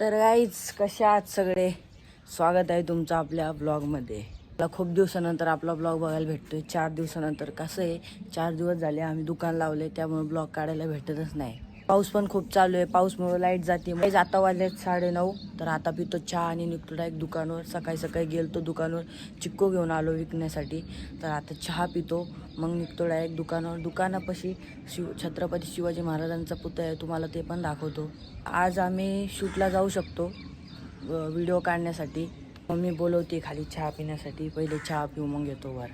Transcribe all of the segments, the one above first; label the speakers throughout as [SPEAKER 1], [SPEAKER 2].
[SPEAKER 1] तर गाईच कशा आहात सगळे? स्वागत आहे तुमचं आपल्या ब्लॉगमध्ये मला खूप दिवसानंतर आपला ब्लॉग बघायला भेटतोय. चार दिवसानंतर कसं आहे? चार दिवस झाले आम्ही दुकान लावले त्यामुळे ब्लॉग काढायला भेटतच नाही. पाऊस पण खूप चालू आहे. पाऊसमुळे लाइट जाते. म्हणजे आता वाजले साडे नऊ तर आता पितो चहा आणि निघतो डायरेक्ट दुकानवर. सकाळी सकाळी गेलतो दुकानवर. चिक्को घेऊन आलो विकण्यासाठी. तर आता चहा पितो. मग निघतो डायरेक्ट दुकानावर. दुकानापाशी शिव छत्रपती शिवाजी महाराजांचा पुतळा आहे. तुम्हाला ते पण दाखवतो. आज आम्ही शूटला जाऊ शकतो. व्हिडिओ काढण्यासाठी. मम्मी बोलवते खाली चहा पिण्यासाठी. पहिले चहा पिऊ मग येतो वर.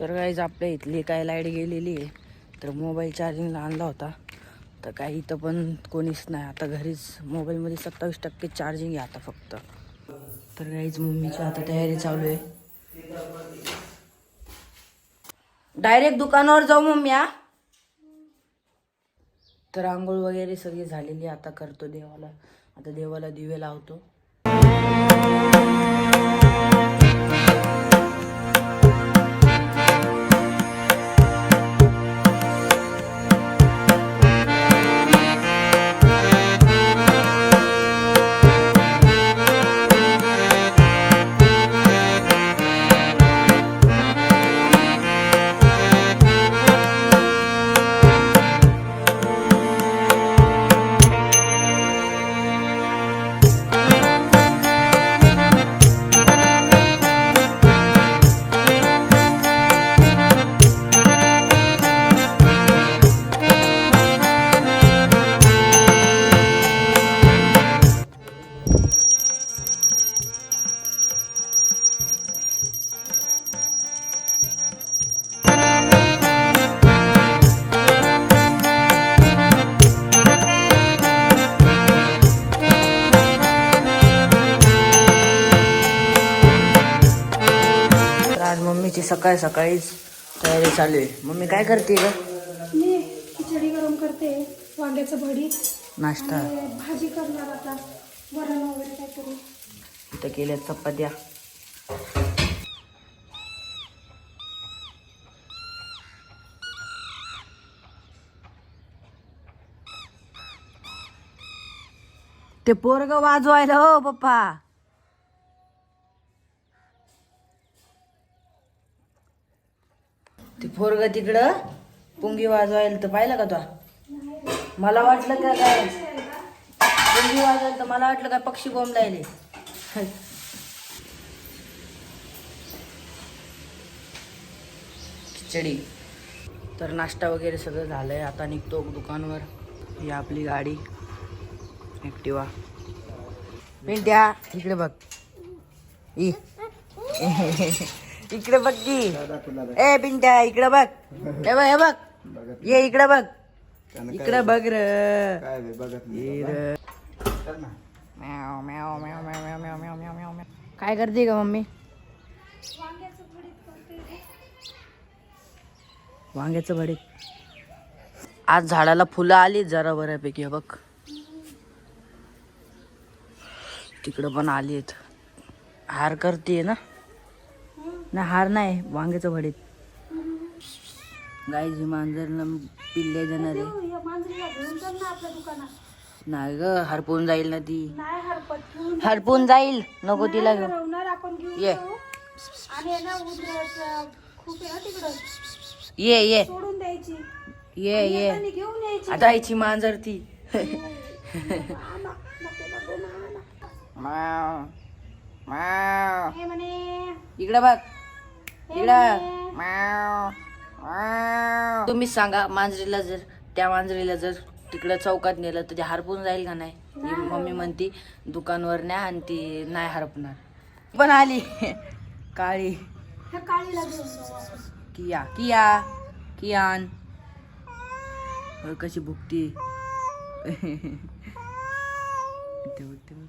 [SPEAKER 1] तर काहीच आपल्या इथली काय लाइट गेलेली आहे. तर मोबाईल चार्जिंगला आणला होता. तर काही इथं पण कोणीच नाही. आता घरीच मोबाईलमध्ये सत्तावीस टक्के चार्जिंग आहे आता फक्त. तर काहीच मम्मीची आता तयारी चालू आहे. डायरेक्ट दुकानावर जाऊ मम्मी आ तर आंघोळ वगैरे सगळी झालेली आता करतो देवाला. आता देवाला दिवे लावतो. आज मम्मीची सकाळी सकाळीच तयारी चालू आहे. मम्मी काय करते ग?
[SPEAKER 2] मी खिचडी गरम करते वांग्याचं भरीत
[SPEAKER 1] नाश्ता.
[SPEAKER 2] आणि भाजी करणार आता वरण वगैरे काहीतरी.
[SPEAKER 1] इथं केल्या चपात्या. ते पोरग वाजवायला हो पप्पा. पोरग तिकडं पुंगी वाजवायला तर पाहिलं का तो? मला वाटलं का काय पुंगी वाजवायला तर मला वाटलं काय पक्षी बोंब लायले. खिचडी. तर नाश्ता वगैरे सगळं झालं आहे आता निघतो दुकानवर. ही आपली गाडी. ॲक्टिवा पिंट्या इकडे बघ. ई. इकडे बघ की. ए बिंड्या इकडे बघ. हे बघ हे बघ. ये इकडे बघ. इकडे बघ र. काय करते का मम्मी? वांग्याच भडीत. आज झाडाला फुलं आली जरा बऱ्यापैकी बघ. तिकडं पण आली आहेत हार करते ना? ना हार नाही वांग्याचं भडीत. गाय जी मांजरला पिल्ले जाणार आहे नाही ग हरपून जाईल ना ती. हरपून जाईल. नको तिला
[SPEAKER 2] घेऊन.
[SPEAKER 1] ये. ये ये. ये ये. आता आईची मांजर ती. इकडे बघ. इकडं. तुम्हीच सांगा मांजरीला जर त्या मांजरीला जर तिकडं चौकात नेलं तर ते हरपून जाईल का नाही? ती मम्मी म्हणती दुकानवर न्या आणि ती नाही हरपणार. पण आली. काळी. किया किया कियान. कशी भुकती. इथे बघ,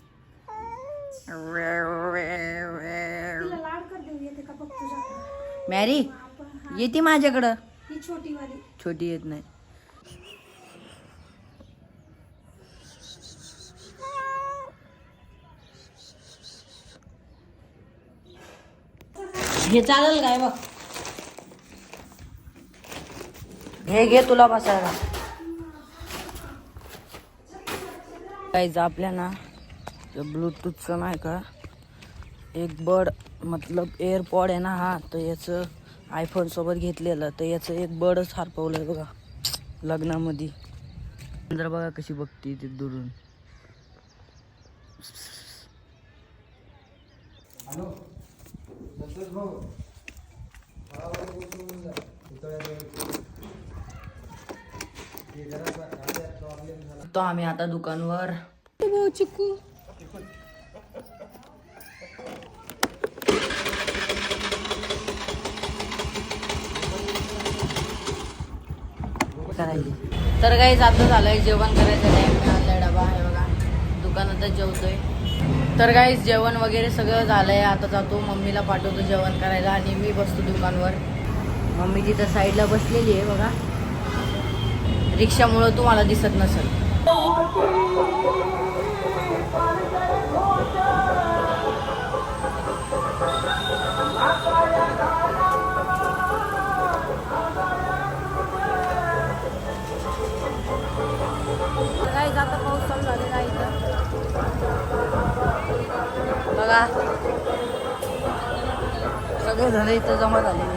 [SPEAKER 1] मॅरी येते माझ्याकडं.
[SPEAKER 2] छोटी
[SPEAKER 1] छोटी येत नाही. हे चालेल काय बघ. हे घे तुला बसायला. काहीच आपल्या ना ब्लूटूथचं नाही का एक बड मतलब एअरपॉड आहे ना हा तर याचं आयफोन सोबत घेतलेलं तर याचं एक बडच हरपवलंय बघा लग्नामध्ये. जरा बघा कशी बघती ती दुरून. तो आम्ही आता दुकानवर. चिकू करायची. तर काही आता झालंय जेवण करायचं टाइम मिळालाय डबा आहे बघा. दुकानातच जेवतोय. तर काही जेवण वगैरे सगळं झालंय. आता जातो मम्मीला पाठवतो जेवण करायला आणि मी बसतो दुकानवर. मम्मी तिथं साईडला बसलेली आहे बघा. रिक्षामुळं तुम्हाला दिसत नसेल. बघा. सगळे जण इथं जमा झाले. झालेले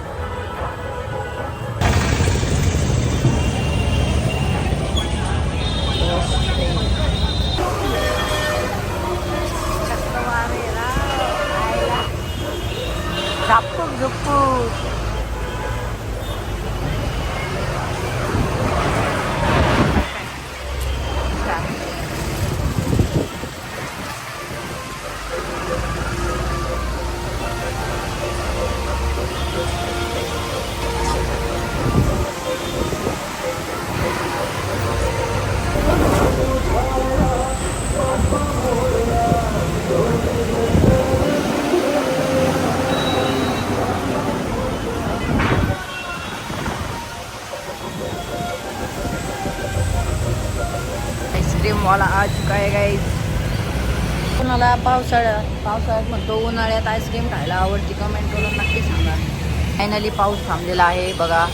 [SPEAKER 1] आहेत. झापूक वाला आ चुका आहे गाईज कोणाला पावसाळ्यात पावसाळ्यात म्हणतो उन्हाळ्यात आईस्क्रीम खायला आवडती कमेंट करून नक्की सांगा. फायनली पाऊस थांबलेला आहे बघा.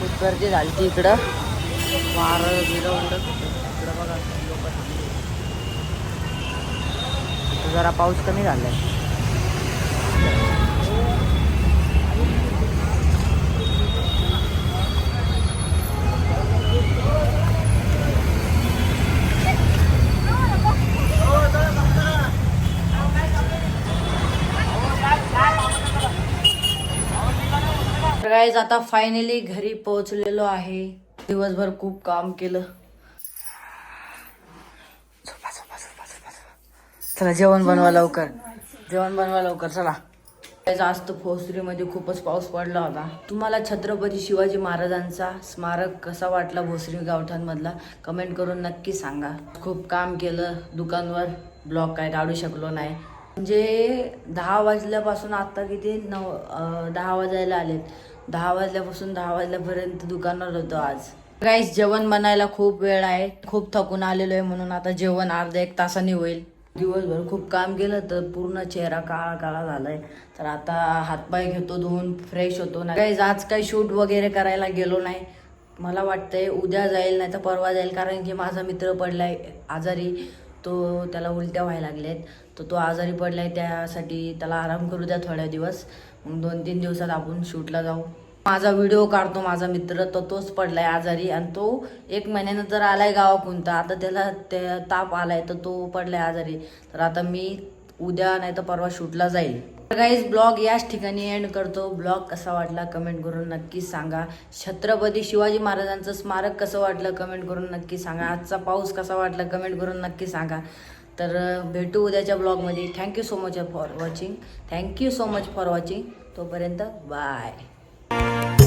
[SPEAKER 1] खूप गर्दी झाली ती इकडं. वारं बिरं उडत इकडं बघा लोक थांबले जरा पाऊस कमी झाला आहे गाईज आता फायनली घरी पोहोचलेलो आहे. दिवसभर खूप काम केलं. चला जेवण बनवा लवकर. जेवण बनवा लवकर चला. गाईज, आज तर भोसरीमध्ये खूपच पाऊस पडला होता. तुम्हाला छत्रपती शिवाजी महाराजांचा स्मारक कसा वाटला भोसरी गावठांमधला कमेंट करून नक्की सांगा. खूप काम केलं दुकानवर ब्लॉक काय काढू शकलो नाही. म्हणजे दहा वाजल्यापासून आता किती? नऊ दहा वाजायला आलेत. दहा वाजल्यापासून दहा वाजल्यापर्यंत दुकानावर होतो आज. गाईस जेवण बनायला खूप वेळ आहे. खूप थकून आलेलो आहे म्हणून आता जेवण अर्धा एक तासाने होईल. दिवसभर खूप काम केलं तर पूर्ण चेहरा काळा काळा झालाय. तर आता हातपाय घेतो धुवून फ्रेश होतो. ना काहीच आज काही शूट वगैरे करायला गेलो नाही. मला वाटतंय उद्या जाईल नाही तर परवा जाईल. कारण की माझा मित्र पडलाय आजारी. तो त्याला उलट्या व्हायला लागल्यात तर तो आजारी पडला आहे त्यासाठी त्याला आराम करू द्या थोड्या दिवस. मग दोन तीन दिवसात आपण शूटला जाऊ. माझा व्हिडिओ काढतो माझा मित्र तर तोच पडला आहे आजारी आणि तो एक महिन्यानंतर आहे गावाकडून. तर आता त्याला ते ताप आला आहे तर तो पडला आहे आजारी. तर आता मी उद्या नाही तर परवा शूटला जाईल. गाईज ब्लॉग याच ठिकाणी एंड करतो. ब्लॉग कसा वाटला कमेंट करून नक्की सांगा. छत्रपती शिवाजी महाराजांचं स्मारक कसं वाटलं कमेंट करून नक्की सांगा. आजचा पाऊस कसा वाटला कमेंट करून नक्की सांगा. तर भेटू उद्याच्या ब्लॉगमध्ये. Thank you so much for watching thank you so much for watching तोपर्यंत बाय